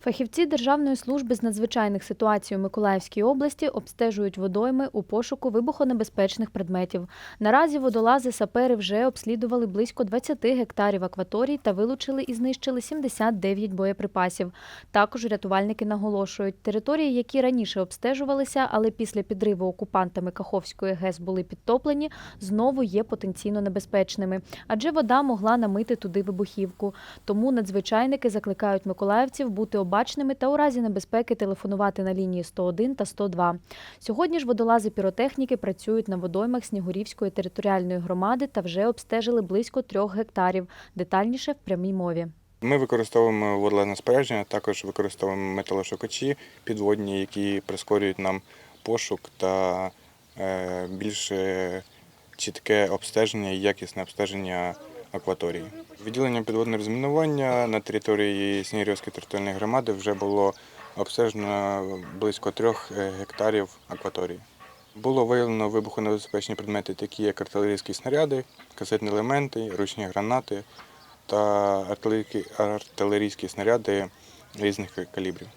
Фахівці Державної служби з надзвичайних ситуацій у Миколаївській області обстежують водойми у пошуку вибухонебезпечних предметів. Наразі водолази сапери вже обслідували близько 20 гектарів акваторій та вилучили і знищили 79 боєприпасів. Також рятувальники наголошують, території, які раніше обстежувалися, але після підриву окупантами Каховської ГЕС були підтоплені, знову є потенційно небезпечними, адже вода могла намити туди вибухівку. Тому надзвичайники закликають миколаївців бути обачними та у разі небезпеки телефонувати на лінії 101 та 102. Сьогодні ж водолази піротехніки працюють на водоймах Снігурівської територіальної громади та вже обстежили близько трьох гектарів. Детальніше в прямій мові. Ми використовуємо водлезне спорядження, також використовуємо металошукачі підводні, які прискорюють нам пошук та е, більш е, чітке обстеження і якісне обстеження акваторії. Відділення підводного розмінування на території Снігурівської територіальної громади вже було обстежено близько трьох е, гектарів акваторії. Було виявлено вибухонебезпечні предмети, такі як артилерійські снаряди, касетні елементи, ручні гранати та артилерійські снаряди різних калібрів.